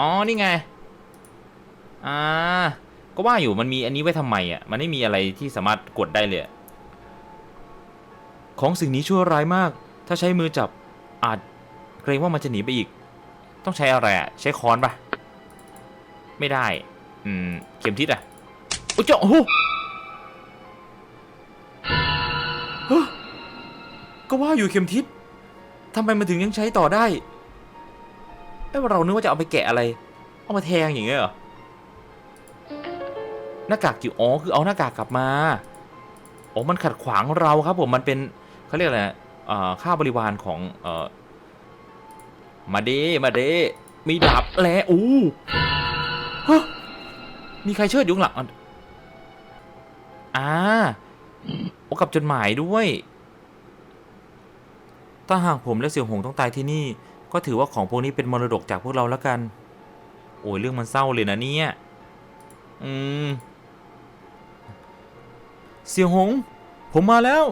อ๋อ นี่ไง อ่า ก็ว่าอยู่มันมีอันนี้ไว้ทำไมอะ มันไม่มีอะไรที่สามารถกดได้เลยอะของสิ่งนี้ชั่วร้ายมาก ถ้าใช้มือจับอาจเกรงว่ามันจะหนีไปอีก ต้องใช้อะไรอะ ใช้ค้อนปะไม่ได้ อืม เข็มทิศอะโอ้เจ้าโอ้โหก็ว่าอยู่เข็มทิศทำไมมันถึงยังใช้ต่อได้ เอ้ยเรานึกว่าจะเอาไปแกะอะไร เอามาแทงอย่างเงี้ยเหรอ หน้ากากจิ๋วอ๋อคือเอาหน้ากากกลับมาอ๋อมันขัดขวางเราครับผม มันเป็นเขาเรียกอะไรนะเอ่อค่าบริวารของเอ่อมาเดมาเดมีดาบแล้วอู้ฮะมีใครเชิดอยุงหลังอะอ่าโอ้กับจดหมายด้วย ถ้าหากผมและเสี่ยวหงต้องตายที่นี่ ก็ถือว่าของพวกนี้เป็นมรดกจากพวกเราแล้วกัน โอ้ยเรื่องมันเศร้าเลยนะเนี่ย อืม เสี่ยวหง ผมมาแล้ว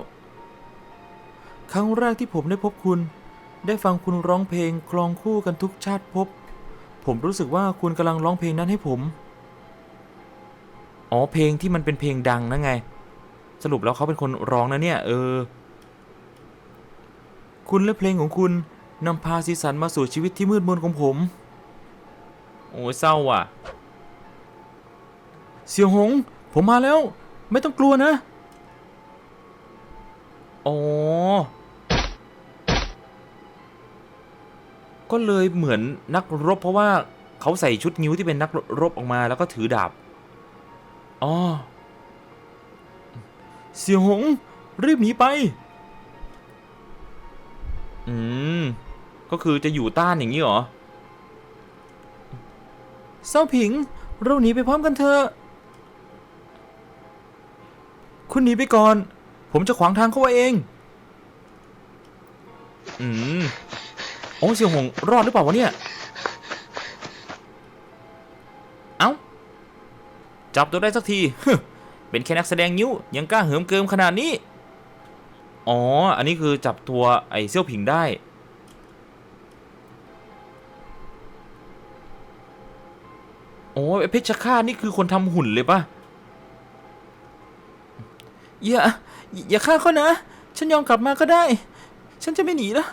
ครั้งแรกที่ผมได้พบคุณ ได้ฟังคุณร้องเพลงคลองคู่กันทุกชาติภพผมรู้สึกว่าคุณกำลังร้องเพลงนั้นให้ผม อ๋อเพลงที่มันเป็นเพลงดังนะไง สรุปแล้วเขาเป็นคนร้องนะเนี่ย เออ คุณและเพลงของคุณ นำพาสีสันมาสู่ชีวิตที่มืดมนของผม โอ้ยเศร้าว่ะ เสี่ยวหง ผมมาแล้ว ไม่ต้องกลัวนะอ๋อก็เลยเหมือนนักรบเพราะว่าเขาใส่ชุดนิ้วที่เป็นนักรบออกมาแล้วก็ถือดาบ อ๋อ เสี่ยวหง รีบหนีไป ก็คือจะอยู่ต้านอย่างนี้เหรอเศร้าผิง เราหนีไปพร้อมกันเถอะคุณหนีไปก่อน ผมจะขวางทางเขาไว้เอง อืม โอ้เสี่ยวหงรอดหรือเปล่าวะเนี่ย เอ้า จับตัวได้สักที เป็นแค่นักแสดงนิ้ว ยังกล้าเหิมเกิมขนาดนี้ อ๋อ อันนี้คือจับตัวไอ้เซี่ยวผิงได้ อ้เพชรฆาตนี่คือคนทำหุ่นเลยปะอย่าอย่าฆ่าเขานะ ฉันยอมกลับมาก็ได้ ฉันจะไม่หนีแล้ว